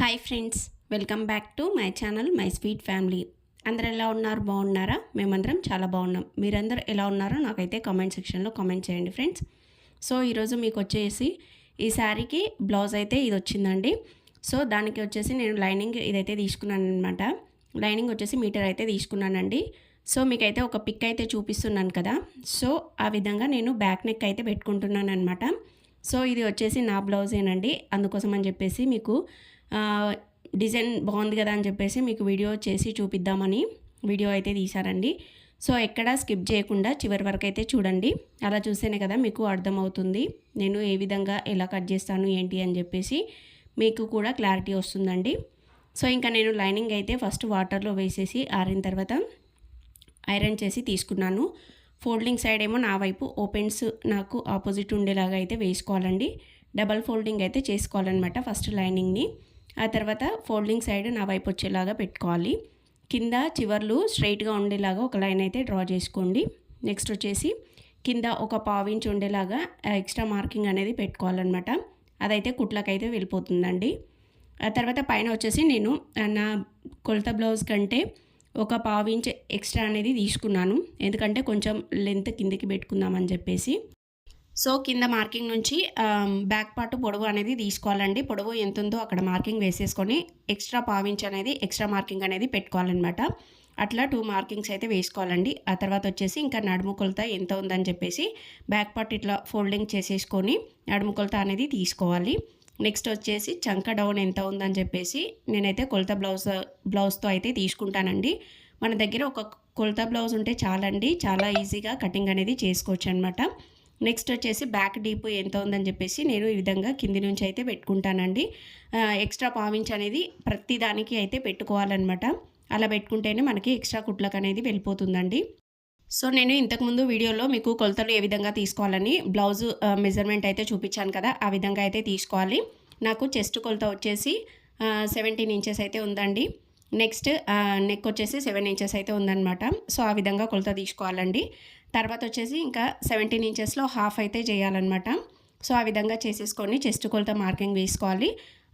Hi friends welcome back to my channel my sweet family అందరు ఎలా ఉన్నారు? బాగున్నారా? మేమందరం చాలా బాగున్నాం. మీరందరూ ఎలా ఉన్నారో నాకైతే కామెంట్ సెక్షన్లో కామెంట్ చేయండి ఫ్రెండ్స్ సో ఈరోజు మీకు వచ్చేసి ఈ శారీకి బ్లౌజ్ అయితే ఇది వచ్చిందండి. సో దానికి వచ్చేసి నేను లైనింగ్ ఇదైతే తీసుకున్నాను అనమాట లైనింగ్ వచ్చేసి మీటర్ అయితే తీసుకున్నానండి. సో మీకైతే ఒక పిక్ అయితే చూపిస్తున్నాను కదా. సో ఆ విధంగా నేను బ్యాక్ నెక్ అయితే పెట్టుకుంటున్నాను అనమాట సో ఇది వచ్చేసి నా బ్లౌజేనండి అందుకోసం అని చెప్పేసి మీకు డిజైన్ బాగుంది కదా అని చెప్పేసి మీకు వీడియో చేసి చూపిద్దామని వీడియో అయితే తీశారండి. సో ఎక్కడ స్కిప్ చేయకుండా చివరి వరకు అయితే చూడండి. అలా చూస్తేనే కదా మీకు అర్థమవుతుంది నేను ఏ విధంగా ఎలా కట్ చేస్తాను ఏంటి అని చెప్పేసి మీకు కూడా క్లారిటీ వస్తుందండి. సో ఇంకా నేను లైనింగ్ అయితే ఫస్ట్ వాటర్లో వేసేసి ఆరిన తర్వాత ఐరన్ చేసి తీసుకున్నాను. ఫోల్డింగ్ సైడ్ ఏమో నా వైపు ఓపెన్స్ నాకు ఆపోజిట్ ఉండేలాగా అయితే వేసుకోవాలండి. డబల్ ఫోల్డింగ్ అయితే చేసుకోవాలన్నమాట ఫస్ట్ లైనింగ్ని. ఆ తర్వాత ఫోల్డింగ్ సైడ్ నా వైపు వచ్చేలాగా పెట్టుకోవాలి. కింద చివర్లు స్ట్రైట్గా ఉండేలాగా ఒక లైన్ అయితే డ్రా చేసుకోండి. నెక్స్ట్ వచ్చేసి కింద ఒక పావు ఉండేలాగా ఎక్స్ట్రా మార్కింగ్ అనేది పెట్టుకోవాలన్నమాట. అదైతే కుట్లకైతే వెళ్ళిపోతుందండి. ఆ తర్వాత పైన వచ్చేసి నేను నా కొలత బ్లౌజ్ కంటే ఒక పావు ఎక్స్ట్రా అనేది తీసుకున్నాను. ఎందుకంటే కొంచెం లెంత్ కిందకి పెట్టుకుందామని చెప్పేసి. సో కింద మార్కింగ్ నుంచి బ్యాక్ పార్ట్ పొడవు అనేది తీసుకోవాలండి. పొడవు ఎంత ఉందో అక్కడ మార్కింగ్ వేసేసుకొని ఎక్స్ట్రా పావించ్ అనేది ఎక్స్ట్రా మార్కింగ్ అనేది పెట్టుకోవాలన్నమాట. అట్లా టూ మార్కింగ్స్ అయితే వేసుకోవాలండి. ఆ తర్వాత వచ్చేసి ఇంకా నడుము కొలత ఎంత ఉందని చెప్పేసి బ్యాక్ పార్ట్ ఇట్లా ఫోల్డింగ్ చేసేసుకొని నడుము కొలత అనేది తీసుకోవాలి. నెక్స్ట్ వచ్చేసి చంక డౌన్ ఎంత ఉందని చెప్పేసి నేనైతే కొలత బ్లౌజ్ బ్లౌజ్తో అయితే తీసుకుంటానండి. మన దగ్గర ఒక కొలత బ్లౌజ్ ఉంటే చాలండి. చాలా ఈజీగా కటింగ్ అనేది చేసుకోవచ్చు అనమాట నెక్స్ట్ వచ్చేసి బ్యాక్ డీప్ ఎంత ఉందని చెప్పేసి నేను ఈ విధంగా కింది నుంచి అయితే పెట్టుకుంటానండి. ఎక్స్ట్రా పావించ్ అనేది ప్రతి దానికి అయితే పెట్టుకోవాలన్నమాట. అలా పెట్టుకుంటేనే మనకి ఎక్స్ట్రా కుట్లకు అనేది వెళ్ళిపోతుందండి. సో నేను ఇంతకుముందు వీడియోలో మీకు కొలతలు ఏ విధంగా తీసుకోవాలని బ్లౌజ్ మెజర్మెంట్ అయితే చూపించాను కదా ఆ విధంగా అయితే తీసుకోవాలి. నాకు చెస్ట్ కొలత వచ్చేసి సెవెంటీన్ ఇంచెస్ అయితే ఉందండి. నెక్స్ట్ నెక్ వచ్చేసి సెవెన్ ఇంచెస్ అయితే ఉందన్నమాట. సో ఆ విధంగా కొలత తీసుకోవాలండి. తర్వాత వచ్చేసి ఇంకా సెవెంటీన్ ఇంచెస్లో హాఫ్ అయితే చేయాలన్నమాట. సో ఆ విధంగా చేసేసుకొని చెస్ట్ కొలత మార్కింగ్ వేసుకోవాలి.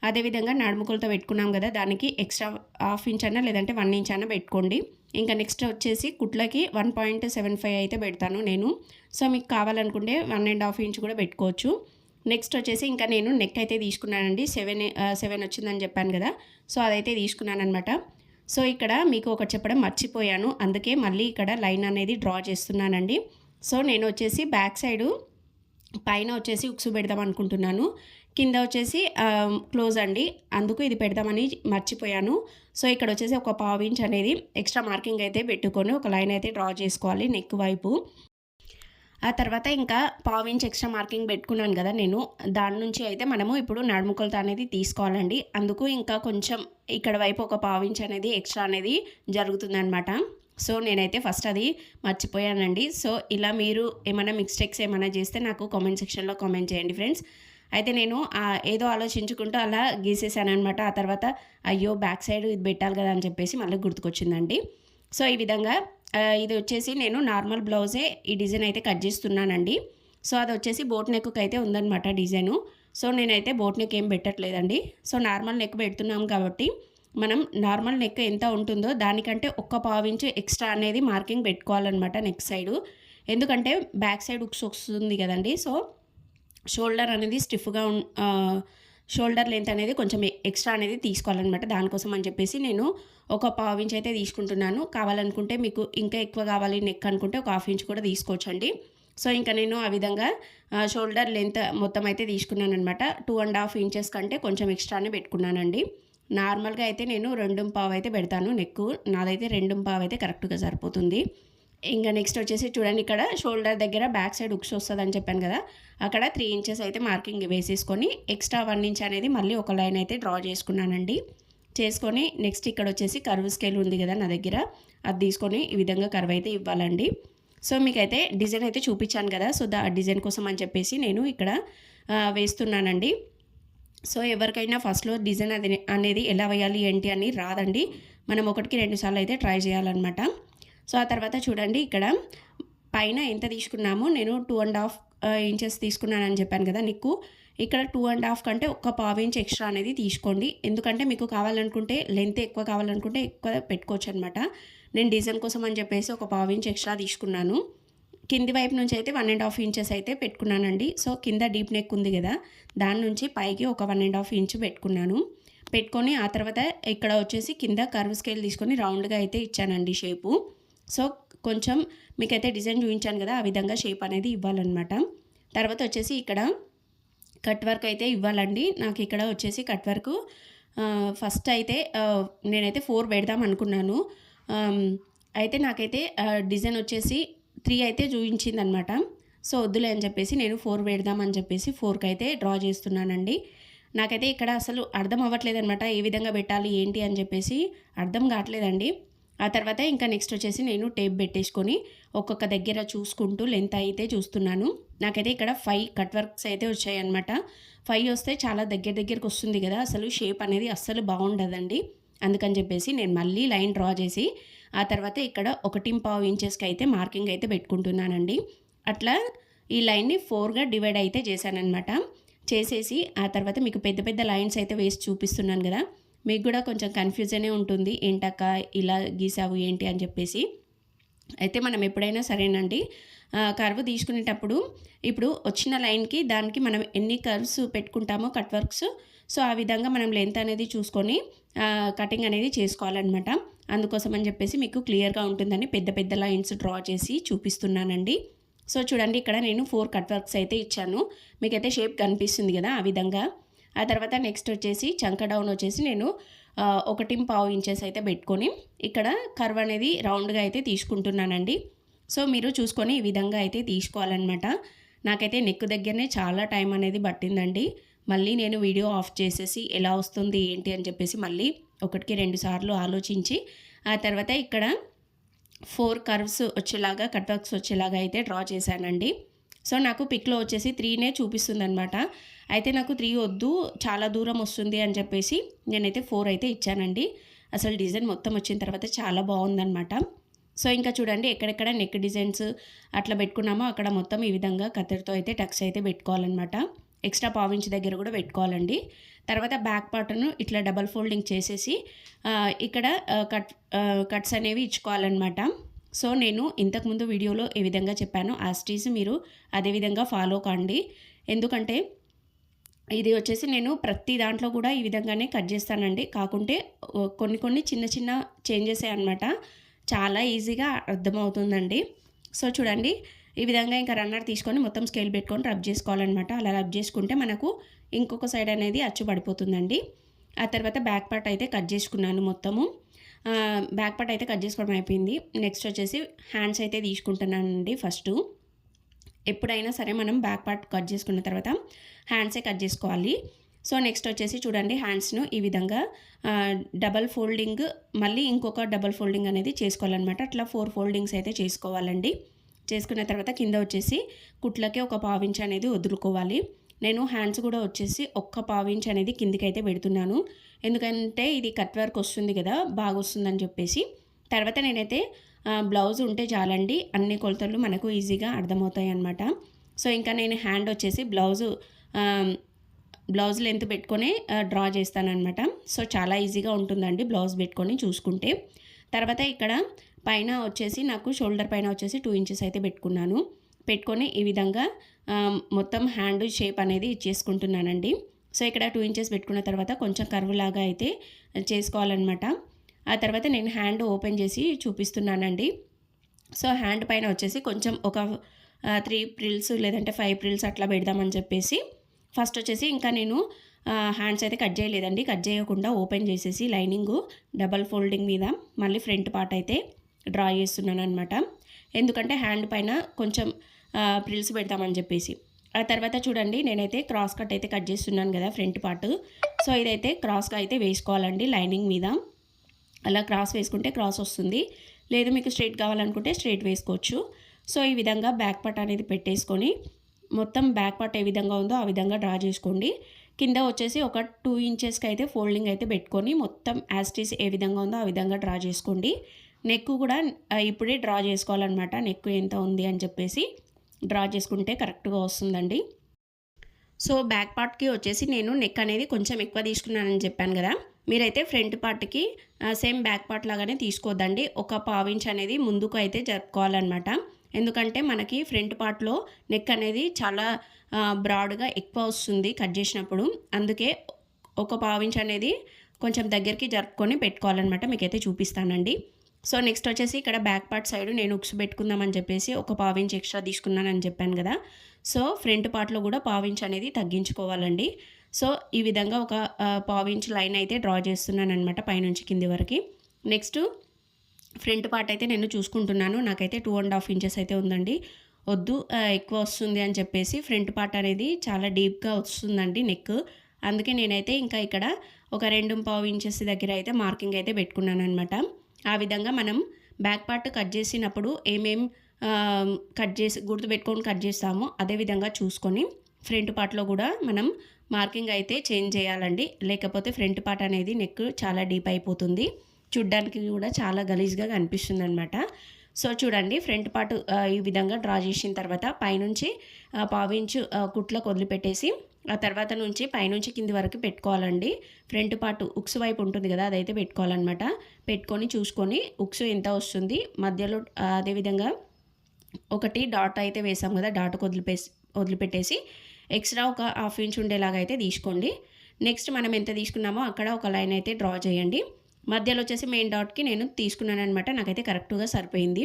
అదేవిధంగా నడుము కొలత పెట్టుకున్నాం కదా దానికి ఎక్స్ట్రా హాఫ్ ఇంచ్ అన్న లేదంటే వన్ ఇంచ్ అన్న పెట్టుకోండి. ఇంకా నెక్స్ట్ వచ్చేసి కుట్లకి వన్ పాయింట్ సెవెన్ ఫైవ్ అయితే పెడతాను నేను. సో మీకు కావాలనుకుంటే వన్ అండ్ హాఫ్ ఇంచ్ కూడా పెట్టుకోవచ్చు. నెక్స్ట్ వచ్చేసి ఇంకా నేను నెక్ అయితే తీసుకున్నానండి. సెవెన్ సెవెన్ వచ్చిందని చెప్పాను కదా సో అదైతే తీసుకున్నాను అనమాట సో ఇక్కడ మీకు ఒకటి చెప్పడం మర్చిపోయాను. అందుకే మళ్ళీ ఇక్కడ లైన్ అనేది డ్రా చేస్తున్నానండి. సో నేను వచ్చేసి బ్యాక్ సైడు పైన వచ్చేసి ఉక్సు పెడదాం అనుకుంటున్నాను. కింద వచ్చేసి క్లోజ్ అండి. అందుకు ఇది పెడదామని మర్చిపోయాను. సో ఇక్కడ వచ్చేసి ఒక పావు ఇంచ్ అనేది ఎక్స్ట్రా మార్కింగ్ అయితే పెట్టుకొని ఒక లైన్ అయితే డ్రా చేసుకోవాలి నెక్ వైపు. ఆ తర్వాత ఇంకా పావు ఇంచ్ ఎక్స్ట్రా మార్కింగ్ పెట్టుకున్నాను కదా నేను. దాని నుంచి అయితే మనము ఇప్పుడు నడుముకొలత అనేది తీసుకోవాలండి. అందుకు ఇంకా కొంచెం ఇక్కడ వైపు ఒక పావు ఇంచ్ అనేది ఎక్స్ట్రా అనేది జరుగుతుందనమాట సో నేనైతే ఫస్ట్ అది మర్చిపోయానండి. సో ఇలా మీరు ఏమైనా మిస్టేక్స్ ఏమైనా చేస్తే నాకు కామెంట్ సెక్షన్లో కామెంట్ చేయండి ఫ్రెండ్స్. అయితే నేను ఏదో ఆలోచించుకుంటూ అలా గీసేసాను అనమాట ఆ తర్వాత అయ్యో బ్యాక్ సైడ్ ఇది పెట్టాలి కదా అని చెప్పేసి మళ్ళీ గుర్తుకొచ్చిందండి. సో ఈ విధంగా ఇది వచ్చేసి నేను నార్మల్ బ్లౌజే ఈ డిజైన్ అయితే కట్ చేస్తున్నానండి. సో అది వచ్చేసి బోట్ నెక్ అయితే ఉందన్నమాట డిజైను. సో నేనైతే బోట్ నెక్ ఏం పెట్టట్లేదండి. సో నార్మల్ నెక్ పెడుతున్నాం కాబట్టి మనం నార్మల్ నెక్ ఎంత ఉంటుందో దానికంటే ఒక్క పావించు ఎక్స్ట్రా అనేది మార్కింగ్ పెట్టుకోవాలన్నమాట నెక్ సైడు. ఎందుకంటే బ్యాక్ సైడ్ ఉక్స్ వస్తుంది కదండి. సో షోల్డర్ అనేది స్టిఫ్గా షోల్డర్ లెంత్ అనేది కొంచెం ఎక్స్ట్రా అనేది తీసుకోవాలన్నమాట. దానికోసం అని చెప్పేసి నేను ఒక పావు ఇంచ్ అయితే తీసుకుంటున్నాను. కావాలనుకుంటే మీకు ఇంకా ఎక్కువ కావాలి నెక్ అనుకుంటే ఒక హాఫ్ ఇంచ్ కూడా తీసుకోవచ్చండి. సో ఇంకా నేను ఆ విధంగా షోల్డర్ లెంత్ మొత్తం అయితే తీసుకున్నాను అనమాట టూ అండ్ హాఫ్ ఇంచెస్ కంటే కొంచెం ఎక్స్ట్రానే పెట్టుకున్నానండి. నార్మల్గా అయితే నేను రెండు పావు అయితే పెడతాను నెక్ నాదైతే రెండు పావు అయితే కరెక్ట్గా సరిపోతుంది. ఇంకా నెక్స్ట్ వచ్చేసి చూడండి ఇక్కడ షోల్డర్ దగ్గర బ్యాక్ సైడ్ ఉక్స్ వస్తుంది అని చెప్పాను కదా. అక్కడ త్రీ ఇంచెస్ అయితే మార్కింగ్ వేసేసుకొని ఎక్స్ట్రా వన్ ఇంచ్ అనేది మళ్ళీ ఒక లైన్ అయితే డ్రా చేసుకున్నానండి. చేసుకొని నెక్స్ట్ ఇక్కడ వచ్చేసి కర్వ్ స్కేల్ ఉంది కదా నా దగ్గర. అది తీసుకొని ఈ విధంగా కర్వ్ అయితే ఇవ్వాలండి. సో మీకైతే డిజైన్ అయితే చూపించాను కదా. సో దా డిజైన్ కోసం అని చెప్పేసి నేను ఇక్కడ వేస్తున్నానండి. సో ఎవరికైనా ఫస్ట్లో డిజైన్ అది అనేది ఎలా వేయాలి ఏంటి అని రాదండి. మనం ఒకటికి రెండు సార్లు అయితే ట్రై చేయాలన్నమాట. సో ఆ తర్వాత చూడండి ఇక్కడ పైన ఎంత తీసుకున్నామో నేను టూ అండ్ హాఫ్ ఇంచెస్ తీసుకున్నానని చెప్పాను కదా నీకు. ఇక్కడ టూ అండ్ హాఫ్ కంటే ఒక పావు ఇంచ్ ఎక్స్ట్రా అనేది తీసుకోండి. ఎందుకంటే మీకు కావాలనుకుంటే లెంత్ ఎక్కువ కావాలనుకుంటే ఎక్కువ పెట్టుకోవచ్చు అనమాట నేను డిజైన్ కోసం అని చెప్పేసి ఒక పావు ఇంచ్ ఎక్స్ట్రా తీసుకున్నాను. కింది వైపు నుంచి అయితే వన్ అండ్ హాఫ్ ఇంచెస్ అయితే పెట్టుకున్నానండి. సో కింద డీప్ నెక్ ఉంది కదా దాని నుంచి పైకి ఒక వన్ అండ్ హాఫ్ ఇంచ్ పెట్టుకున్నాను. పెట్టుకొని ఆ తర్వాత ఇక్కడ వచ్చేసి కింద కర్వ్ స్కేల్ తీసుకొని రౌండ్గా అయితే ఇచ్చానండి షేపు సో కొంచెం మీకైతే డిజైన్ చూపించాను కదా ఆ విధంగా షేప్ అనేది ఇవ్వాలన్నమాట. తర్వాత వచ్చేసి ఇక్కడ కట్ వర్క్ అయితే ఇవ్వాలండి. నాకు ఇక్కడ వచ్చేసి కట్ వర్క్ ఫస్ట్ అయితే నేనైతే ఫోర్ పెడదాం అనుకున్నాను. అయితే నాకైతే డిజైన్ వచ్చేసి త్రీ అయితే చూపించింది అనమాట సో వద్దులే అని చెప్పేసి నేను ఫోర్ పెడదామని చెప్పేసి ఫోర్కి అయితే డ్రా చేస్తున్నానండి. నాకైతే ఇక్కడ అసలు అర్థం అవ్వట్లేదు అనమాట ఏ విధంగా పెట్టాలి ఏంటి అని చెప్పేసి అర్థం కావట్లేదండి. ఆ తర్వాత ఇంకా నెక్స్ట్ వచ్చేసి నేను టేప్ పెట్టేసుకొని ఒక్కొక్క దగ్గర చూసుకుంటూ లెంత్ అయితే చూస్తున్నాను. నాకైతే ఇక్కడ ఫైవ్ కట్ వర్క్స్ అయితే వచ్చాయన్నమాట. ఫైవ్ వస్తే చాలా దగ్గర దగ్గరకు వస్తుంది కదా అసలు షేప్ అనేది అస్సలు బాగుండదండి. అందుకని చెప్పేసి నేను మళ్ళీ లైన్ డ్రా చేసి ఆ తర్వాత ఇక్కడ ఒకటి పావు ఇంచెస్కి అయితే మార్కింగ్ అయితే పెట్టుకుంటున్నానండి. అట్లా ఈ లైన్ని ఫోర్గా డివైడ్ అయితే చేశానమాట చేసేసి ఆ తర్వాత మీకు పెద్ద పెద్ద లైన్స్ అయితే వేసి చూపిస్తున్నాను కదా. మీకు కూడా కొంచెం కన్ఫ్యూజనే ఉంటుంది. ఏంటక్క ఇలా గీసావు ఏంటి? అని చెప్పేసి. అయితే మనం ఎప్పుడైనా సరేనండి. కర్వ్ తీసుకునేటప్పుడు ఇప్పుడు వచ్చిన లైన్కి దానికి మనం ఎన్ని కర్వ్స్ పెట్టుకుంటామో కట్ వర్క్స్ సో ఆ విధంగా మనం లెంత్ అనేది చూసుకొని కటింగ్ అనేది చేసుకోవాలన్నమాట. అందుకోసం అని చెప్పేసి మీకు క్లియర్గా ఉంటుందని పెద్ద పెద్ద లైన్స్ డ్రా చేసి చూపిస్తున్నానండి. సో చూడండి ఇక్కడ నేను ఫోర్ కట్ వర్క్స్ అయితే ఇచ్చాను. మీకైతే షేప్ కనిపిస్తుంది కదా ఆ విధంగా. ఆ తర్వాత నెక్స్ట్ వచ్చేసి చంక డౌన్ వచ్చేసి నేను ఒకటి పావు ఇంచెస్ అయితే పెట్టుకొని ఇక్కడ కర్వ్ అనేది రౌండ్గా అయితే తీసుకుంటున్నానండి. సో మీరు చూసుకొని ఈ విధంగా అయితే తీసుకోవాలన్నమాట. నాకైతే నెక్ దగ్గరనే చాలా టైం అనేది పట్టిందండి. మళ్ళీ నేను వీడియో ఆఫ్ చేసేసి ఎలా వస్తుంది ఏంటి అని చెప్పేసి మళ్ళీ ఒకటికి రెండు సార్లు ఆలోచించి ఆ తర్వాత ఇక్కడ ఫోర్ కర్వ్స్ వచ్చేలాగా కట్వర్క్స్ వచ్చేలాగా అయితే డ్రా చేశానండి. సో నాకు పిక్లో వచ్చేసి త్రీనే చూపిస్తుంది అనమాట అయితే నాకు త్రీ వద్దు చాలా దూరం వస్తుంది అని చెప్పేసి నేనైతే ఫోర్ అయితే ఇచ్చానండి. అసలు డిజైన్ మొత్తం వచ్చిన తర్వాత చాలా బాగుందనమాట సో ఇంకా చూడండి ఎక్కడెక్కడ నెక్ డిజైన్స్ అట్లా పెట్టుకున్నామో అక్కడ మొత్తం ఈ విధంగా కత్తెరతో అయితే టక్స్ అయితే పెట్టుకోవాలన్నమాట. ఎక్స్ట్రా పావించి దగ్గర కూడా పెట్టుకోవాలండి. తర్వాత బ్యాక్ పార్ట్ను ఇట్లా డబల్ ఫోల్డింగ్ చేసేసి ఇక్కడ కట్ కట్స్ అనేవి ఇచ్చుకోవాలన్నమాట. సో నేను ఇంతకుముందు వీడియోలో ఏ విధంగా చెప్పానో ఆ స్టీస్ మీరు అదే విధంగా ఫాలో కాండి. ఎందుకంటే ఇది వచ్చేసి నేను ప్రతి దాంట్లో కూడా ఈ విధంగానే కట్ చేస్తానండి. కాకుంటే కొన్ని కొన్ని చిన్న చిన్న చేంజెస్ అనమాట చాలా ఈజీగా అర్థమవుతుందండి. సో చూడండి ఈ విధంగా ఇంకా రన్నర్ తీసుకొని మొత్తం స్కేల్ పెట్టుకొని రబ్ చేసుకోవాలన్నమాట. అలా రబ్ చేసుకుంటే మనకు ఇంకొక సైడ్ అనేది అచ్చు పడిపోతుందండి. ఆ తర్వాత బ్యాక్ పార్ట్ అయితే కట్ చేసుకున్నాను మొత్తము. బ్యాక్ పార్ట్ అయితే కట్ చేసుకోవడం అయిపోయింది. నెక్స్ట్ వచ్చేసి హ్యాండ్స్ అయితే తీసుకుంటున్నానండి ఫస్ట్. ఎప్పుడైనా సరే మనం బ్యాక్ పార్ట్ కట్ చేసుకున్న తర్వాత హ్యాండ్సే కట్ చేసుకోవాలి. సో నెక్స్ట్ వచ్చేసి చూడండి హ్యాండ్స్ను ఈ విధంగా డబల్ ఫోల్డింగ్ మళ్ళీ ఇంకొక డబల్ ఫోల్డింగ్ అనేది చేసుకోవాలన్నమాట. అట్లా ఫోర్ ఫోల్డింగ్స్ అయితే చేసుకోవాలండి. చేసుకున్న తర్వాత కింద వచ్చేసి కుట్లకి ఒక పావించి అనేది వదులుకోవాలి. నేను హ్యాండ్స్ కూడా వచ్చేసి ఒక్క పావించ్ అనేది కిందికైతే పెడుతున్నాను. ఎందుకంటే ఇది కట్ వర్క్ వస్తుంది కదా బాగా వస్తుందని చెప్పేసి. తర్వాత నేనైతే బ్లౌజ్ ఉంటే చాలండి. అన్ని కొలతలు మనకు ఈజీగా అర్థమవుతాయి అనమాట సో ఇంకా నేను హ్యాండ్ వచ్చేసి బ్లౌజు బ్లౌజ్ లెంత్ పెట్టుకొని డ్రా చేస్తానమాట సో చాలా ఈజీగా ఉంటుందండి బ్లౌజ్ పెట్టుకొని చూసుకుంటే. తర్వాత ఇక్కడ పైన వచ్చేసి నాకు షోల్డర్ పైన వచ్చేసి టూ ఇంచెస్ అయితే పెట్టుకున్నాను. పెట్టుకొని ఈ విధంగా మొత్తం హ్యాండ్ షేప్ అనేది ఇచ్చేసుకుంటున్నానండి సో ఇక్కడ టూ ఇంచెస్ పెట్టుకున్న తర్వాత కొంచెం కర్వ్ లాగా అయితే చేసుకోవాలన్నమాట. ఆ తర్వాత నేను హ్యాండ్ ఓపెన్ చేసి చూపిస్తున్నానండి. సో హ్యాండ్ పైన వచ్చేసి కొంచెం ఒక త్రీ ప్రిల్స్ లేదంటే ఫైవ్ ప్రిల్స్ అట్లా పెడదామని చెప్పేసి ఫస్ట్ వచ్చేసి ఇంకా నేను హ్యాండ్స్ అయితే కట్ చేయలేదండి. కట్ చేయకుండా ఓపెన్ చేసేసి లైనింగ్ డబల్ ఫోల్డింగ్ మీద మళ్ళీ ఫ్రంట్ పార్ట్ అయితే డ్రా చేస్తున్నాను అనమాట ఎందుకంటే హ్యాండ్ పైన కొంచెం ప్రిల్స్ పెడతామని చెప్పేసి. ఆ తర్వాత చూడండి నేనైతే క్రాస్ కట్ అయితే కట్ చేస్తున్నాను కదా ఫ్రంట్ పార్ట్. సో ఇదైతే క్రాస్గా అయితే వేసుకోవాలండి లైనింగ్ మీద. అలా క్రాస్ వేసుకుంటే క్రాస్ వస్తుంది. లేదు మీకు స్ట్రైట్ కావాలనుకుంటే స్ట్రైట్ వేసుకోవచ్చు. సో ఈ విధంగా బ్యాక్ పార్ట్ అనేది పెట్టేసుకొని మొత్తం బ్యాక్ పార్ట్ ఏ విధంగా ఉందో ఆ విధంగా డ్రా చేసుకోండి. కింద వచ్చేసి ఒక టూ ఇంచెస్కి అయితే ఫోల్డింగ్ అయితే పెట్టుకొని మొత్తం యాస్టీస్ ఏ విధంగా ఉందో ఆ విధంగా డ్రా చేసుకోండి. నెక్ కూడా ఇప్పుడే డ్రా చేసుకోవాలన్నమాట. నెక్ ఎంత ఉంది అని చెప్పేసి. డ్రా చేసుకుంటే కరెక్ట్గా వస్తుందండి. సో బ్యాక్ పార్ట్కి వచ్చేసి నేను నెక్ అనేది కొంచెం ఎక్కువ తీసుకున్నానని చెప్పాను కదా. మీరైతే ఫ్రంట్ పార్ట్కి సేమ్ బ్యాక్ పార్ట్ లాగానే తీసుకోవద్దండి ఒక పావించ్ అనేది ముందుకు అయితే జరుపుకోవాలన్నమాట. ఎందుకంటే మనకి ఫ్రంట్ పార్ట్లో నెక్ అనేది చాలా బ్రాడ్గా ఎక్కువ వస్తుంది కట్ చేసినప్పుడు. అందుకే ఒక పావించ్ అనేది కొంచెం దగ్గరికి జరుపుకొని పెట్టుకోవాలన్నమాట. మీకైతే చూపిస్తానండి. సో నెక్స్ట్ వచ్చేసి ఇక్కడ బ్యాక్ పార్ట్ సైడ్ నేను ఉక్స్ పెట్టుకుందామని చెప్పేసి ఒక పావించ్ ఎక్స్ట్రా తీసుకున్నానని చెప్పాను కదా. సో ఫ్రంట్ పార్ట్లో కూడా పావించ్ అనేది తగ్గించుకోవాలండి. సో ఈ విధంగా ఒక పావించ్ లైన్ అయితే డ్రా చేస్తున్నాను అనమాట పైనుంచి కింది వరకు. నెక్స్ట్ ఫ్రంట్ పార్ట్ అయితే నేను చూసుకుంటున్నాను. నాకైతే టూ అండ్ హాఫ్ ఇంచెస్ అయితే ఉందండి. వద్దు ఎక్కువ వస్తుంది అని చెప్పేసి ఫ్రంట్ పార్ట్ అనేది చాలా డీప్గా వస్తుందండి నెక్. అందుకే నేనైతే ఇంకా ఇక్కడ ఒక రెండు పావు ఇంచెస్ దగ్గర అయితే మార్కింగ్ అయితే పెట్టుకున్నాను అనమాట ఆ విధంగా మనం బ్యాక్ పార్ట్ కట్ చేసినప్పుడు ఏమేం కట్ చేసి గుర్తుపెట్టుకొని కట్ చేస్తామో అదే విధంగా చూసుకొని ఫ్రంట్ పార్ట్లో కూడా మనం మార్కింగ్ అయితే చేంజ్ చేయాలండి. లేకపోతే ఫ్రంట్ పార్ట్ అనేది నెక్ చాలా డీప్ అయిపోతుంది. చూడ్డానికి కూడా చాలా గలీజ్గా కనిపిస్తుంది అనమాట సో చూడండి ఫ్రంట్ పార్ట్ ఈ విధంగా డ్రా చేసిన తర్వాత పైనుంచి పావించు కుట్లకు వదిలిపెట్టేసి ఆ తర్వాత నుంచి పైనుంచి కింది వరకు పెట్టుకోవాలండి. ఫ్రంట్ పార్ట్ ఉక్స్ వైపు ఉంటుంది కదా అదైతే పెట్టుకోవాలన్నమాట. పెట్టుకొని చూసుకొని ఉక్స్ ఎంత వస్తుంది మధ్యలో అదేవిధంగా ఒకటి డాట్ అయితే వేసాం కదా డాట్కు వదిలిపేసి వదిలిపెట్టేసి ఎక్స్ట్రా ఒక హాఫ్ ఇంచ్ ఉండేలాగా అయితే తీసుకోండి. నెక్స్ట్ మనం ఎంత తీసుకున్నామో అక్కడ ఒక లైన్ అయితే డ్రా చేయండి. మధ్యలో వచ్చేసి మెయిన్ డాట్కి నేను తీసుకున్నాను అనమాట నాకైతే కరెక్ట్గా సరిపోయింది.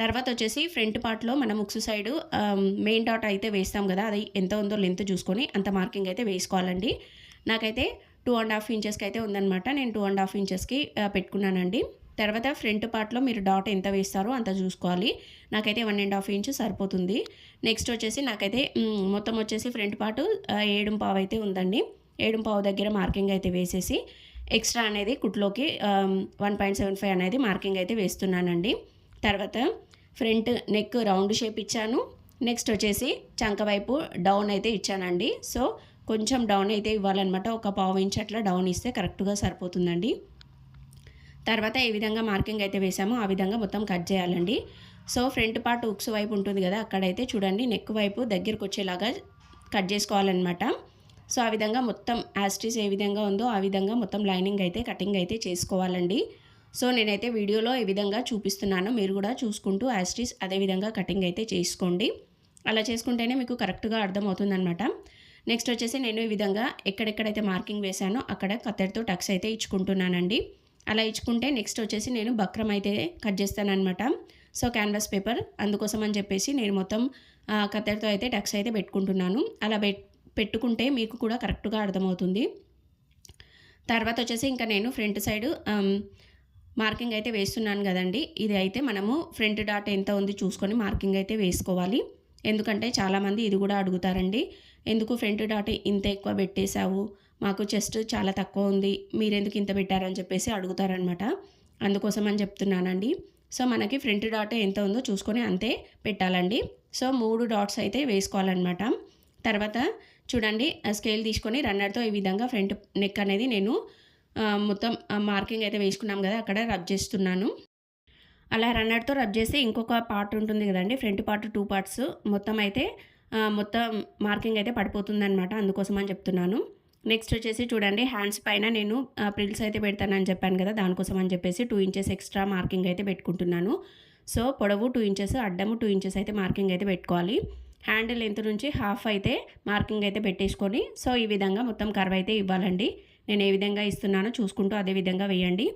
తర్వాత వచ్చేసి ఫ్రంట్ పార్ట్లో మనం ఉక్స్ సైడ్ మెయిన్ డాట్ అయితే వేస్తాం కదా అది ఎంత ఉందో లెంత్ చూసుకొని అంత మార్కింగ్ అయితే వేసుకోవాలండి. నాకైతే టూ అండ్ హాఫ్ ఇంచెస్కి అయితే ఉందనమాట నేను టూ అండ్ హాఫ్ ఇంచెస్కి పెట్టుకున్నానండి. తర్వాత ఫ్రంట్ పార్ట్లో మీరు డాట్ ఎంత వేస్తారో అంత చూసుకోవాలి. నాకైతే వన్ అండ్ హాఫ్ ఇంచ్ సరిపోతుంది. నెక్స్ట్ వచ్చేసి నాకైతే మొత్తం వచ్చేసి ఫ్రంట్ పార్ట్ ఏడుం పావు అయితే ఉందండి. ఏడుం పావు దగ్గర మార్కింగ్ అయితే వేసేసి ఎక్స్ట్రా అనేది కుట్లోకి వన్ పాయింట్ సెవెన్ ఫైవ్ అనేది మార్కింగ్ అయితే వేస్తున్నానండి. తర్వాత ఫ్రంట్ నెక్ రౌండ్ షేప్ ఇచ్చాను. నెక్స్ట్ వచ్చేసి చంక వైపు డౌన్ అయితే ఇచ్చానండి. సో కొంచెం డౌన్ అయితే ఇవ్వాలన్నమాట. ఒక పావు ఇంచ్ అట్లా డౌన్ ఇస్తే కరెక్ట్గా సరిపోతుందండి. తర్వాత ఏ విధంగా మార్కింగ్ అయితే వేసామో ఆ విధంగా మొత్తం కట్ చేయాలండి. సో ఫ్రంట్ పార్ట్ ఉక్స్ వైపు ఉంటుంది కదా అక్కడైతే చూడండి నెక్ వైపు దగ్గరకు వచ్చేలాగా కట్ చేసుకోవాలన్నమాట. సో ఆ విధంగా మొత్తం యాస్టిస్ ఏ విధంగా ఉందో ఆ విధంగా మొత్తం లైనింగ్ అయితే కటింగ్ అయితే చేసుకోవాలండి. సో నేనైతే వీడియోలో ఈ విధంగా చూపిస్తున్నాను. మీరు కూడా చూసుకుంటూ యాస్టీస్ అదే విధంగా కటింగ్ అయితే చేసుకోండి. అలా చేసుకుంటేనే మీకు కరెక్ట్గా అర్థమవుతుందనమాట నెక్స్ట్ వచ్చేసి నేను ఈ విధంగా ఎక్కడెక్కడైతే మార్కింగ్ వేశానో అక్కడ కత్తెరతో టక్స్ అయితే ఇచ్చుకుంటున్నానండి. అలా ఇచ్చుకుంటే నెక్స్ట్ వచ్చేసి నేను బక్రం అయితే కట్ చేస్తానమాట సో క్యాన్వాస్ పేపర్ అందుకోసం అని చెప్పేసి నేను మొత్తం కత్తెరతో అయితే టక్స్ అయితే పెట్టుకుంటున్నాను. అలా పెట్టుకుంటే మీకు కూడా కరెక్ట్గా అర్థమవుతుంది. తర్వాత వచ్చేసి ఇంకా నేను ఫ్రంట్ సైడ్ మార్కింగ్ అయితే వేస్తున్నాను కదండి. ఇది అయితే మనము ఫ్రంట్ డాట్ ఎంత ఉంది చూసుకొని మార్కింగ్ అయితే వేసుకోవాలి. ఎందుకంటే చాలామంది ఇది కూడా అడుగుతారండి. ఎందుకు ఫ్రంట్ డాట్ ఇంత ఎక్కువ పెట్టేశావు? మాకు చెస్ట్ చాలా తక్కువ ఉంది. మీరెందుకు ఇంత పెట్టారని చెప్పేసి అడుగుతారనమాట అందుకోసం అని చెప్తున్నానండి. సో మనకి ఫ్రంట్ డాట్ ఎంత ఉందో చూసుకొని అంతే పెట్టాలండి. సో మూడు డాట్స్ అయితే వేసుకోవాలన్నమాట. తర్వాత చూడండి స్కేల్ తీసుకొని రన్నర్తో ఈ విధంగా ఫ్రంట్ నెక్ అనేది నేను మొత్తం మార్కింగ్ అయితే వేసుకున్నాం కదా అక్కడ రబ్ చేస్తున్నాను. అలా రన్నర్తో రబ్ చేస్తే ఇంకొక పార్ట్ ఉంటుంది కదండి ఫ్రంట్ పార్ట్ టూ పార్ట్స్ మొత్తం అయితే మొత్తం మార్కింగ్ అయితే పడిపోతుందనమాట అందుకోసం అని చెప్తున్నాను. నెక్స్ట్ వచ్చేసి చూడండి హ్యాండ్స్ పైన నేను ప్రిల్స్ అయితే పెడతానని చెప్పాను కదా దానికోసం అని చెప్పేసి టూ ఇంచెస్ ఎక్స్ట్రా మార్కింగ్ అయితే పెట్టుకుంటున్నాను. సో పొడవు టూ ఇంచెస్ అడ్డము టూ ఇంచెస్ అయితే మార్కింగ్ అయితే పెట్టుకోవాలి. హ్యాండ్ లెంత్ నుంచి హాఫ్ అయితే మార్కింగ్ అయితే పెట్టేసుకొని సో ఈ విధంగా మొత్తం కర్వ్ అయితే ఇవ్వాలండి. నేను ఏ విధంగా ఇస్తున్నానో చూసుకుంటూ అదే విధంగా వేయండి.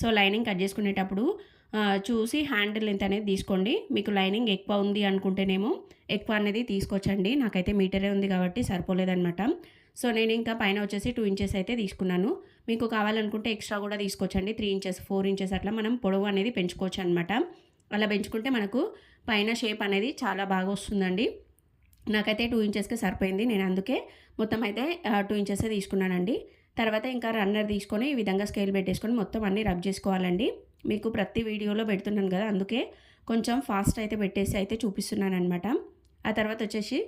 సో లైనింగ్ కట్ చేసుకునేటప్పుడు చూసి హ్యాండ్ లెంత్ అనేది తీసుకోండి. మీకు లైనింగ్ ఎక్కువ ఉంది అనుకుంటేనేమో ఎక్కువ అనేది తీసుకోవచ్చండి నాకైతే మీటరే ఉంది కాబట్టి సరిపోలేదనమాట సో నేను ఇంకా పైన వచ్చేసి టూ ఇంచెస్ అయితే తీసుకున్నాను. మీకు కావాలనుకుంటే ఎక్స్ట్రా కూడా తీసుకోవచ్చండి త్రీ ఇంచెస్ ఫోర్ ఇంచెస్ అట్లా మనం పొడవు అనేది పెంచుకోవచ్చు అనమాట అలా పెంచుకుంటే మనకు పైన షేప్ అనేది చాలా బాగా వస్తుందండి. నాకైతే టూ ఇంచెస్కి సరిపోయింది. నేను అందుకే మొత్తం అయితే టూ ఇంచెస్ తీసుకున్నానండి. తర్వాత ఇంకా రన్నర్ తీసుకొని ఈ విధంగా స్కేల్ పెట్టేసుకొని మొత్తం అన్నీ రబ్ చేసుకోవాలండి. మీకు ప్రతి వీడియోలో పెడుతున్నాను కదా అందుకే కొంచెం ఫాస్ట్ అయితే పెట్టేసి అయితే చూపిస్తున్నాను అనమాట ఆ తర్వాత వచ్చేసి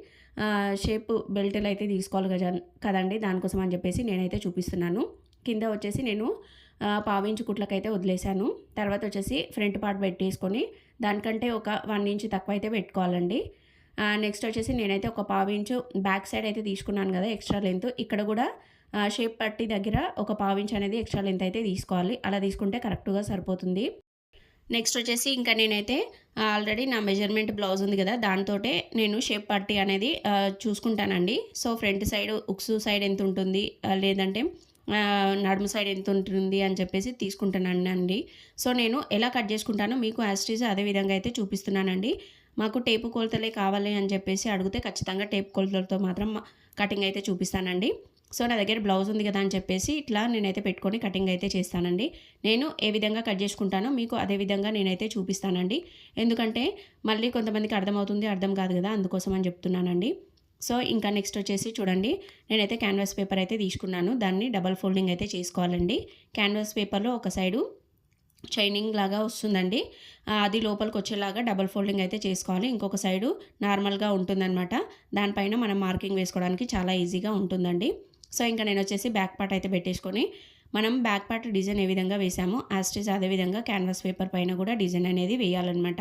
షేప్ బెల్ట్లు అయితే తీసుకోవాలి కదా కదండి దానికోసం అని చెప్పేసి నేనైతే చూపిస్తున్నాను. కింద వచ్చేసి నేను పావించు కుట్లకైతే వదిలేశాను. తర్వాత వచ్చేసి ఫ్రంట్ పార్ట్ పెట్టేసుకొని దానికంటే ఒక వన్ ఇంచ్ తక్కువ అయితే పెట్టుకోవాలండి నెక్స్ట్ వచ్చేసి నేనైతే ఒక పావు ఇంచు బ్యాక్ సైడ్ అయితే తీసుకున్నాను కదా ఎక్స్ట్రా లెంత్. ఇక్కడ కూడా షేప్ పట్టి దగ్గర ఒక పావించ్ అనేది ఎక్స్ట్రా లెంత్ అయితే తీసుకోవాలి. అలా తీసుకుంటే కరెక్ట్గా సరిపోతుంది. నెక్స్ట్ వచ్చేసి ఇంకా నేనైతే ఆల్రెడీ నా మెజర్మెంట్ బ్లౌజ్ ఉంది కదా దాంతో నేను షేప్ పట్టి అనేది చూసుకుంటానండి. So front side hooks side ఎంత ఉంటుంది లేదంటే నడుము సైడ్ ఎంత ఉంటుంది అని చెప్పేసి తీసుకుంటానండి. అండి సో నేను ఎలా కట్ చేసుకుంటానో మీకు యాస్ట్రీస్ అదే విధంగా అయితే చూపిస్తున్నానండి. మాకు టేపు కొలతలే కావాలి అని చెప్పేసి అడిగితే ఖచ్చితంగా టేపు కొలతలతో మాత్రం కటింగ్ అయితే చూపిస్తానండి. సో నా దగ్గర బ్లౌజ్ ఉంది కదా అని చెప్పేసి ఇట్లా నేనైతే పెట్టుకొని కటింగ్ అయితే చేస్తానండి. నేను ఏ విధంగా కట్ చేసుకుంటానో మీకు అదే విధంగా నేనైతే చూపిస్తానండి. ఎందుకంటే మళ్ళీ కొంతమందికి అర్థమవుతుంది అర్థం కాదు కదా అందుకోసం అని చెప్తున్నానండి. సో ఇంకా నెక్స్ట్ వచ్చేసి చూడండి నేనైతే క్యాన్వాస్ పేపర్ అయితే తీసుకున్నాను. దాన్ని డబల్ ఫోల్డింగ్ అయితే చేసుకోవాలండి. క్యాన్వాస్ పేపర్లో ఒక సైడు షైనింగ్ లాగా వస్తుందండి. అది లోపలికి వచ్చేలాగా డబల్ ఫోల్డింగ్ అయితే చేసుకోవాలి. ఇంకొక సైడు నార్మల్గా ఉంటుందన్నమాట. దానిపైన మనం మార్కింగ్ వేసుకోవడానికి చాలా ఈజీగా ఉంటుందండి. సో ఇంకా నేను వచ్చేసి బ్యాక్ పార్ట్ అయితే పెట్టేసుకొని మనం బ్యాక్ పార్ట్ డిజైన్ ఏ విధంగా వేసామో యాస్టిజ్ అదే విధంగా క్యాన్వాస్ పేపర్ పైన కూడా డిజైన్ అనేది వేయాలన్నమాట.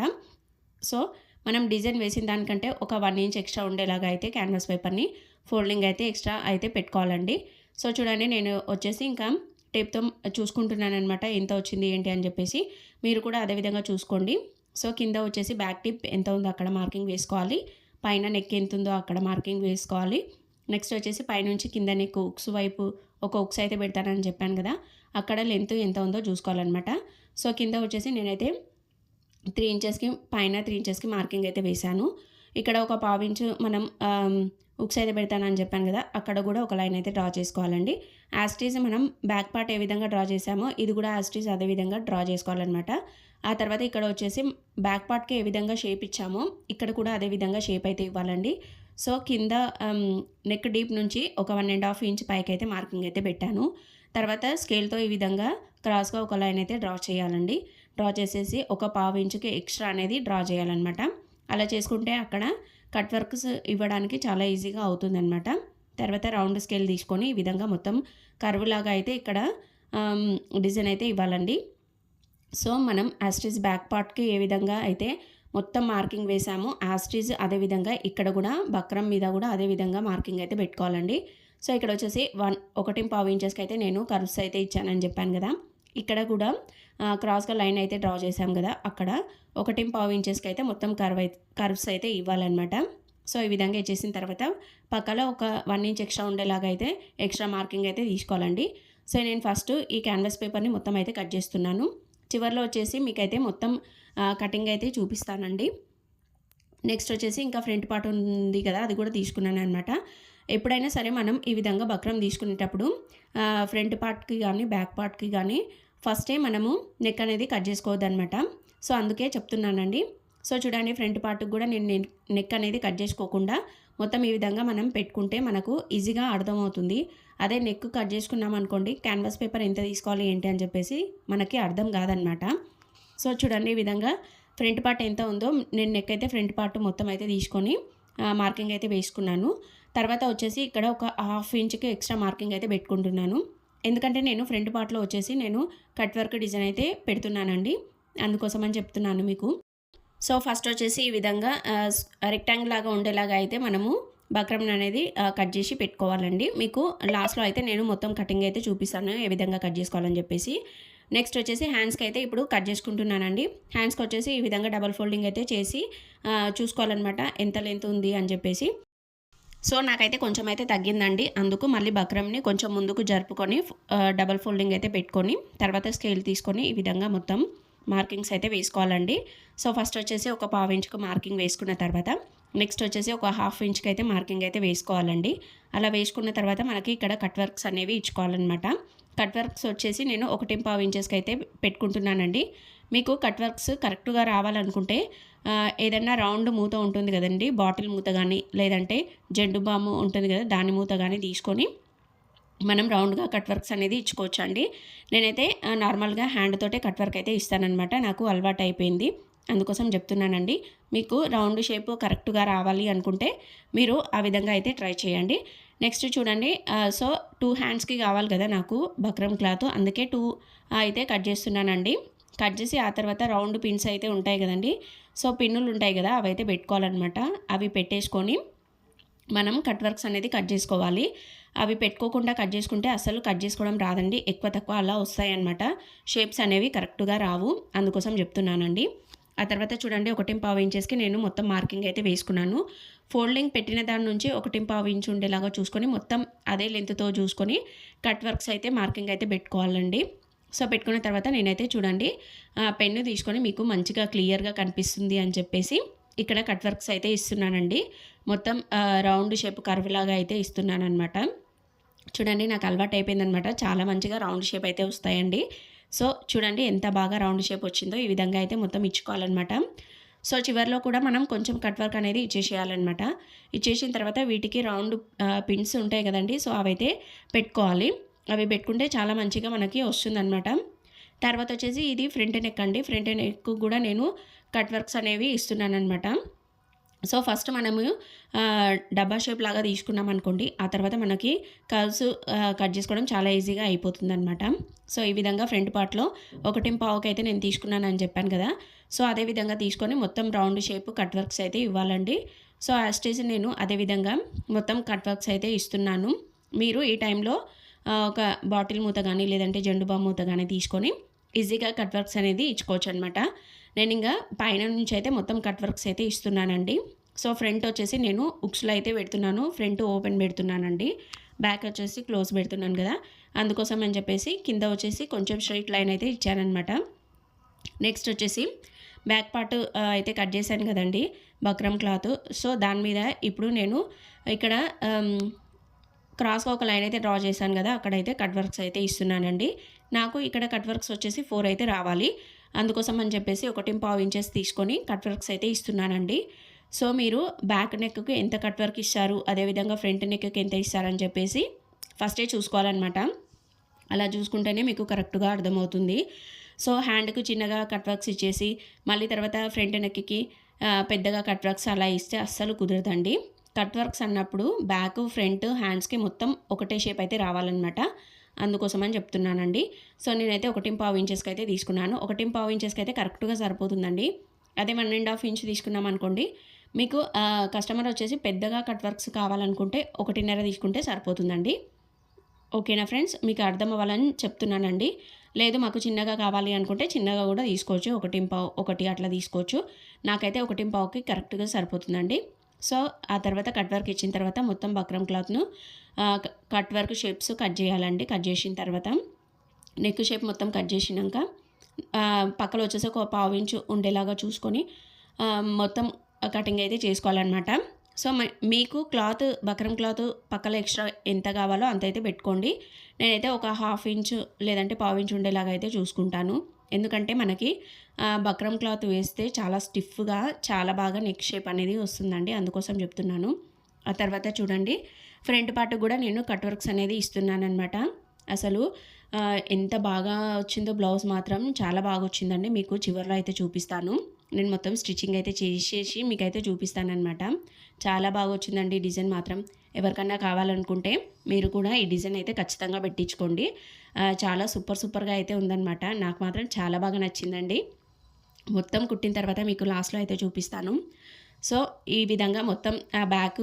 సో మనం డిజైన్ వేసిన దానికంటే ఒక వన్ ఇంచ్ ఎక్స్ట్రా ఉండేలాగా అయితే క్యాన్వాస్ పేపర్ని ఫోల్డింగ్ అయితే ఎక్స్ట్రా అయితే పెట్టుకోవాలండి. సో చూడండి నేను వచ్చేసి ఇంకా టేప్తో చూసుకుంటున్నాను అనమాట ఎంత వచ్చింది ఏంటి అని చెప్పేసి. మీరు కూడా అదే విధంగా చూసుకోండి. సో కింద వచ్చేసి బ్యాక్ టిప్ ఎంత ఉందో అక్కడ మార్కింగ్ వేసుకోవాలి. పైన నెక్ ఎంత ఉందో అక్కడ మార్కింగ్ వేసుకోవాలి. నెక్స్ట్ వచ్చేసి పైనుంచి కింద నెక్ ఉక్స్ వైపు ఒక ఉక్స్ అయితే పెడతానని చెప్పాను కదా అక్కడ లెంత్ ఎంత ఉందో చూసుకోవాలన్నమాట. సో కింద వచ్చేసి నేనైతే త్రీ ఇంచెస్కి పైన త్రీ ఇంచెస్కి మార్కింగ్ అయితే వేశాను. ఇక్కడ ఒక పావు ఇంచు మనం ఉక్స్ అయితే పెడతానని చెప్పాను కదా అక్కడ కూడా ఒక లైన్ అయితే డ్రా చేసుకోవాలండి. యాస్టీజ్ మనం బ్యాక్ పార్ట్ ఏ విధంగా డ్రా చేసామో ఇది కూడా యాస్టీజ్ అదే విధంగా డ్రా చేసుకోవాలన్నమాట. ఆ తర్వాత ఇక్కడ వచ్చేసి బ్యాక్ పార్ట్కి ఏ విధంగా షేప్ ఇచ్చామో ఇక్కడ కూడా అదే విధంగా షేప్ అయితే ఇవ్వాలండి. సో కింద నెక్ డీప్ నుంచి ఒక వన్ అండ్ హాఫ్ ఇంచ్ పైకి అయితే మార్కింగ్ అయితే పెట్టాను. తర్వాత స్కేల్తో ఈ విధంగా క్రాస్గా ఒక లైన్ అయితే డ్రా చేయాలండి. డ్రా చేసేసి ఒక పావు ఇంచుకి ఎక్స్ట్రా అనేది డ్రా చేయాలన్నమాట. అలా చేసుకుంటే అక్కడ కట్ వర్క్స్ ఇవ్వడానికి చాలా ఈజీగా అవుతుందన్నమాట. తర్వాత రౌండ్ స్కేల్ తీసుకొని ఈ విధంగా మొత్తం కర్వ్ లాగా అయితే ఇక్కడ డిజైన్ అయితే ఇవ్వాలండి. సో మనం యాస్టిజ్ బ్యాక్ పార్ట్కి ఏ విధంగా అయితే మొత్తం మార్కింగ్ వేసాము యాస్ట్రీజ్ అదే విధంగా ఇక్కడ కూడా బక్రం మీద కూడా అదే విధంగా మార్కింగ్ అయితే పెట్టుకోవాలండి. సో ఇక్కడ వచ్చేసి వన్ ఒకటి పావు ఇంచెస్కి అయితే నేను కర్వ్స్ అయితే ఇచ్చానని చెప్పాను కదా. ఇక్కడ కూడా క్రాస్గా లైన్ అయితే డ్రా చేసాం కదా. అక్కడ ఒకటి పావు ఇంచెస్కి అయితే మొత్తం కర్వ్ అయితే కర్వ్స్ అయితే ఇవ్వాలన్నమాట. సో ఈ విధంగా ఇచ్చేసిన తర్వాత పక్కలో ఒక వన్ ఇంచ్ ఎక్స్ట్రా ఉండేలాగా అయితే ఎక్స్ట్రా మార్కింగ్ అయితే తీసుకోవాలండి. సో నేను ఫస్ట్ ఈ క్యాన్వాస్ పేపర్ని మొత్తం అయితే కట్ చేస్తున్నాను. చివరిలో వచ్చేసి మీకైతే మొత్తం కటింగ్ అయితే చూపిస్తానండి. నెక్స్ట్ వచ్చేసి ఇంకా ఫ్రంట్ పార్ట్ ఉంది కదా అది కూడా తీసుకున్నాను అనమాట ఎప్పుడైనా సరే మనం ఈ విధంగా బక్రం తీసుకునేటప్పుడు ఫ్రంట్ పార్ట్కి కానీ బ్యాక్ పార్ట్కి కానీ ఫస్టే మనము నెక్ అనేది కట్ చేసుకోవద్దనమాట సో అందుకే చెప్తున్నానండి. సో చూడండి ఫ్రంట్ పార్ట్కి కూడా నేను నెక్- నెక్ అనేది కట్ చేసుకోకుండా మొత్తం ఈ విధంగా మనం పెట్టుకుంటే మనకు ఈజీగా అర్థమవుతుంది. అదే నెక్ కట్ చేసుకున్నాం అనుకోండి క్యాన్వాస్ పేపర్ ఎంత తీసుకోవాలి ఏంటి అని చెప్పేసి మనకి అర్థం కాదనమాట సో చూడండి ఈ విధంగా ఫ్రంట్ పార్ట్ ఎంత ఉందో నేను నెక్ అయితే ఫ్రంట్ పార్ట్ మొత్తం అయితే తీసుకొని మార్కింగ్ అయితే వేసుకున్నాను. తర్వాత వచ్చేసి ఇక్కడ ఒక హాఫ్ ఇంచ్కి ఎక్స్ట్రా మార్కింగ్ అయితే పెట్టుకుంటున్నాను. ఎందుకంటే నేను ఫ్రంట్ పార్ట్లో వచ్చేసి నేను కట్ వర్క్ డిజైన్ అయితే పెడుతున్నానండి. అందుకోసం అని చెప్తున్నాను మీకు. సో ఫస్ట్ వచ్చేసి ఈ విధంగా రెక్టాంగిల్ లాగా ఉండేలాగా అయితే మనము బక్రమ్ని అనేది కట్ చేసి పెట్టుకోవాలండి. మీకు లాస్ట్లో అయితే నేను మొత్తం కటింగ్ అయితే చూపిస్తాను ఏ విధంగా కట్ చేసుకోవాలని చెప్పేసి. నెక్స్ట్ వచ్చేసి హ్యాండ్స్కి అయితే ఇప్పుడు కట్ చేసుకుంటున్నానండి. హ్యాండ్స్కి వచ్చేసి ఈ విధంగా డబల్ ఫోల్డింగ్ అయితే చేసి చూసుకోవాలన్నమాట ఎంత లెంత్ ఉంది అని చెప్పేసి. సో నాకైతే కొంచెం అయితే తగ్గిందండి. అందుకు మళ్ళీ బక్రమ్ని కొంచెం ముందుకు జరుపుకొని డబల్ ఫోల్డింగ్ అయితే పెట్టుకొని తర్వాత స్కేల్ తీసుకొని ఈ విధంగా మొత్తం మార్కింగ్స్ అయితే వేసుకోవాలండి. సో ఫస్ట్ వచ్చేసి ఒక పావు ఇంచుకు మార్కింగ్ వేసుకున్న తర్వాత నెక్స్ట్ వచ్చేసి ఒక హాఫ్ ఇంచ్కి అయితే మార్కింగ్ అయితే వేసుకోవాలండి. అలా వేసుకున్న తర్వాత మనకి ఇక్కడ కట్ వర్క్స్ అనేవి ఇచ్చుకోవాలన్నమాట. కట్ వర్క్స్ వచ్చేసి నేను ఒకటి పావు ఇంచెస్కి అయితే పెట్టుకుంటున్నానండి. మీకు కట్ వర్క్స్ కరెక్ట్గా రావాలనుకుంటే ఏదైనా రౌండ్ మూత ఉంటుంది కదండి బాటిల్ మూత కానీ లేదంటే జెండు బాము ఉంటుంది కదా దాని మూత కానీ తీసుకొని మనం రౌండ్గా కట్ వర్క్స్ అనేది ఇచ్చుకోవచ్చు అండి? నేనైతే నార్మల్గా హ్యాండ్ తోటే కట్ వర్క్ అయితే ఇస్తానన్నమాట. నాకు అలవాటు అయిపోయింది. అందుకోసం చెప్తున్నానండి. మీకు రౌండ్ షేప్ కరెక్ట్గా రావాలి అనుకుంటే మీరు ఆ విధంగా అయితే ట్రై చేయండి. నెక్స్ట్ చూడండి సో టూ హ్యాండ్స్కి కావాలి కదా నాకు బక్రం క్లాత్. అందుకే టూ అయితే కట్ చేస్తున్నానండి. కట్ చేసి ఆ తర్వాత రౌండ్ పిన్స్ అయితే ఉంటాయి కదండి. సో పిన్నులు ఉంటాయి కదా అవి అయితే పెట్టుకోవాలన్నమాట. అవి పెట్టేసుకొని మనం కట్ వర్క్స్ అనేది కట్ చేసుకోవాలి. అవి పెట్టుకోకుండా కట్ చేసుకుంటే అసలు కట్ చేసుకోవడం రాదండి. ఎక్కువ తక్కువ అలా వస్తాయన్నమాట. షేప్స్ అనేవి కరెక్ట్గా రావు. అందుకోసం చెప్తున్నానండి. ఆ తర్వాత చూడండి ఒకటి పావు ఇంచెస్కి నేను మొత్తం మార్కింగ్ అయితే వేసుకున్నాను. ఫోల్డింగ్ పెట్టిన దాని నుంచి ఒకటి పావు ఇంచు ఉండేలాగా చూసుకొని మొత్తం అదే లెంత్తో చూసుకొని కట్ వర్క్స్ అయితే మార్కింగ్ అయితే పెట్టుకోవాలండి. సో పెట్టుకున్న తర్వాత నేనైతే చూడండి పెన్ను తీసుకొని మీకు మంచిగా క్లియర్గా కనిపిస్తుంది అని చెప్పేసి ఇక్కడ కట్ వర్క్స్ అయితే ఇస్తున్నానండి. మొత్తం రౌండ్ షేప్ కర్వ్ లాగా అయితే ఇస్తున్నాను అనమాట చూడండి నాకు అలవాటు అయిపోయిందనమాట. చాలా మంచిగా రౌండ్ షేప్ అయితే వస్తాయండి. సో చూడండి ఎంత బాగా రౌండ్ షేప్ వచ్చిందో ఈ విధంగా అయితే మొత్తం ఇచ్చుకోవాలన్నమాట సో చివరిలో కూడా మనం కొంచెం కట్ వర్క్ అనేది ఇచ్చేసేయాలన్నమాట ఇచ్చేసిన తర్వాత వీటికి రౌండ్ పిన్స్ ఉంటాయి కదండి సో అవైతే పెట్టుకోవాలి. అవి పెట్టుకుంటే చాలా మంచిగా మనకి వస్తుందన్నమాట తర్వాత వచ్చేసి ఇది ఫ్రంట్ నెక్ అండి. ఫ్రంట్ నెక్ కూడా నేను కట్ వర్క్స్ అనేవి ఇస్తున్నాను అనమాట సో ఫస్ట్ మనము డబ్బా షేప్ లాగా తీసుకున్నాం అనుకోండి ఆ తర్వాత మనకి కర్వ్స్ కట్ చేసుకోవడం చాలా ఈజీగా అయిపోతుంది అనమాట సో ఈ విధంగా ఫ్రంట్ పార్ట్లో ఒకటి పావుకి అయితే నేను తీసుకున్నాను అని చెప్పాను కదా. సో అదే విధంగా తీసుకొని మొత్తం రౌండ్ షేప్ కట్ వర్క్స్ అయితే ఇవ్వాలండి. సో యాస్టేజ్ నేను అదేవిధంగా మొత్తం కట్ వర్క్స్ అయితే ఇస్తున్నాను. మీరు ఈ టైంలో ఒక బాటిల్ మూత కానీ లేదంటే జెండు మూత కానీ తీసుకొని ఈజీగా కట్ వర్క్స్ అనేది ఇచ్చుకోవచ్చు అనమాట నేను ఇంకా పైన నుంచి అయితే మొత్తం కట్ వర్క్స్ అయితే ఇస్తున్నానండి. సో ఫ్రంట్ వచ్చేసి నేను ఉక్స్లో అయితే పెడుతున్నాను. ఫ్రంట్ ఓపెన్ పెడుతున్నానండి. బ్యాక్ వచ్చేసి క్లోజ్ పెడుతున్నాను కదా. అందుకోసం అని చెప్పేసి కింద వచ్చేసి కొంచెం స్ట్రైట్ లైన్ అయితే ఇచ్చానమాట నెక్స్ట్ వచ్చేసి బ్యాక్ పార్ట్ అయితే కట్ చేశాను కదండి బక్రమ్ క్లాత్. సో దాని మీద ఇప్పుడు నేను ఇక్కడ క్రాస్గా ఒక లైన్ అయితే డ్రా చేశాను కదా. అక్కడైతే కట్ వర్క్స్ అయితే ఇస్తున్నానండి. నాకు ఇక్కడ కట్ వర్క్స్ వచ్చేసి ఫోర్ అయితే రావాలి. అందుకోసం అని చెప్పేసి ఒకటి పావు ఇంచెస్ తీసుకొని కట్ వర్క్స్ అయితే ఇస్తున్నానండి. సో మీరు బ్యాక్ నెక్కి ఎంత కట్ వర్క్ ఇస్తారు అదేవిధంగా ఫ్రంట్ నెక్కి ఎంత ఇస్తారని చెప్పేసి ఫస్టే చూసుకోవాలన్నమాట. అలా చూసుకుంటేనే మీకు కరెక్ట్గా అర్థమవుతుంది. సో హ్యాండ్కు చిన్నగా కట్ వర్క్స్ ఇచ్చేసి మళ్ళీ తర్వాత ఫ్రంట్ నెక్కి పెద్దగా కట్ వర్క్స్ అలా ఇస్తే అస్సలు కుదరదండి. కట్ వర్క్స్ అన్నప్పుడు బ్యాక్ ఫ్రంట్ హ్యాండ్స్కి మొత్తం ఒకటే షేప్ అయితే రావాలన్నమాట. అందుకోసమని చెప్తున్నానండి. సో నేనైతే ఒకటి పావు ఇంచెస్కి అయితే తీసుకున్నాను. ఒకటి పావు ఇంచెస్కి అయితే కరెక్ట్గా సరిపోతుందండి. అదే వన్ అండ్ హాఫ్ ఇంచ్ తీసుకున్నాం అనుకోండి మీకు కస్టమర్ వచ్చేసి పెద్దగా కట్ వర్క్స్ కావాలనుకుంటే ఒకటిన్నర తీసుకుంటే సరిపోతుందండి. ఓకేనా ఫ్రెండ్స్? మీకు అర్థం అవ్వాలని చెప్తున్నానండి. లేదు మాకు చిన్నగా కావాలి అనుకుంటే చిన్నగా కూడా తీసుకోవచ్చు. ఒకటి పావు ఒకటి అట్లా తీసుకోవచ్చు. నాకైతే ఒకటి పావుకి కరెక్ట్గా సరిపోతుందండి. సో ఆ తర్వాత కట్ వర్క్ ఇచ్చిన తర్వాత మొత్తం బక్రం క్లాత్ను కట్ వర్క్ షేప్స్ కట్ చేయాలండి. కట్ చేసిన తర్వాత నెక్ షేప్ మొత్తం కట్ చేసినాక పక్కన వచ్చేసి ఒక పావు ఇంచు ఉండేలాగా చూసుకొని మొత్తం కటింగ్ అయితే చేసుకోవాలన్నమాట. సో మీకు క్లాత్ బక్రం క్లాత్ పక్కల ఎక్స్ట్రా ఎంత కావాలో అంత అయితే పెట్టుకోండి. నేనైతే ఒక హాఫ్ ఇంచు లేదంటే పావు ఇంచు ఉండేలాగా అయితే చూసుకుంటాను. ఎందుకంటే మనకి బక్రం క్లాత్ వేస్తే చాలా స్టిఫ్గా చాలా బాగా నెక్ షేప్ అనేది వస్తుందండి. అందుకోసం చెప్తున్నాను. ఆ తర్వాత చూడండి. ఫ్రంట్ పార్ట్ కూడా నేను కట్ వర్క్స్ అనేది ఇస్తున్నాను అసలు ఎంత బాగా వచ్చిందో బ్లౌజ్ మాత్రం చాలా బాగా వచ్చిందండి. మీకు చివరిలో అయితే చూపిస్తాను. నేను మొత్తం స్టిచ్చింగ్ అయితే చేసేసి మీకైతే చూపిస్తానమాట చాలా బాగా వచ్చిందండి డిజైన్ మాత్రం. ఎవరికన్నా కావాలనుకుంటే మీరు కూడా ఈ డిజైన్ అయితే ఖచ్చితంగా పెట్టించుకోండి. చాలా సూపర్ సూపర్గా అయితే ఉందన్నమాట. నాకు మాత్రం చాలా బాగా నచ్చిందండి. మొత్తం కుట్టిన తర్వాత మీకు లాస్ట్లో అయితే చూపిస్తాను. సో ఈ విధంగా మొత్తం ఆ back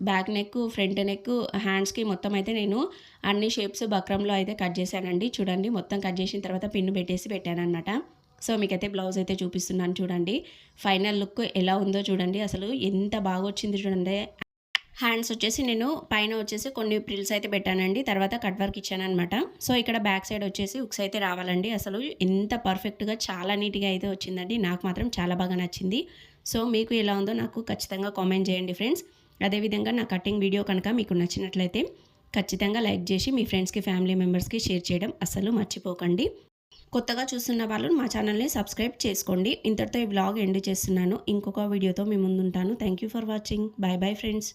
back neck front neck హ్యాండ్స్కి మొత్తం అయితే నేను అన్ని షేప్స్ బక్రంలో అయితే కట్ చేశానండి. చూడండి మొత్తం కట్ చేసిన తర్వాత పిన్ను పెట్టేసి పెట్టానమాట సో మీకైతే బ్లౌజ్ అయితే చూపిస్తున్నాను చూడండి. ఫైనల్ లుక్ ఎలా ఉందో చూడండి. అసలు ఎంత బాగా వచ్చింది చూడండి. హ్యాండ్స్ వచ్చేసి నేను పైన వచ్చేసి కొన్ని ప్రిల్స్ అయితే పెట్టానండి తర్వాత కట్ వర్క్ ఇచ్చానమాట సో ఇక్కడ బ్యాక్ సైడ్ వచ్చేసి ఉక్స్ అయితే రావాలండి. అసలు ఎంత పర్ఫెక్ట్గా చాలా నీట్గా అయితే వచ్చిందండి. నాకు మాత్రం చాలా బాగా నచ్చింది. సో మీకు ఎలా ఉందో నాకు ఖచ్చితంగా కామెంట్ చేయండి ఫ్రెండ్స్. అదేవిధంగా నా కటింగ్ వీడియో కనుక మీకు నచ్చినట్లయితే ఖచ్చితంగా లైక్ చేసి మీ ఫ్రెండ్స్కి ఫ్యామిలీ మెంబర్స్కి షేర్ చేయడం అస్సలు మర్చిపోకండి. కొత్తగా చూస్తున్న వాళ్ళు మా ఛానల్ని సబ్స్క్రైబ్ చేసుకోండి. ఇంతటితో ఈ బ్లాగ్ ఎండ్ చేస్తున్నాను. ఇంకొక వీడియోతో మీ ముందుంటాను. Thank you for watching bye bye friends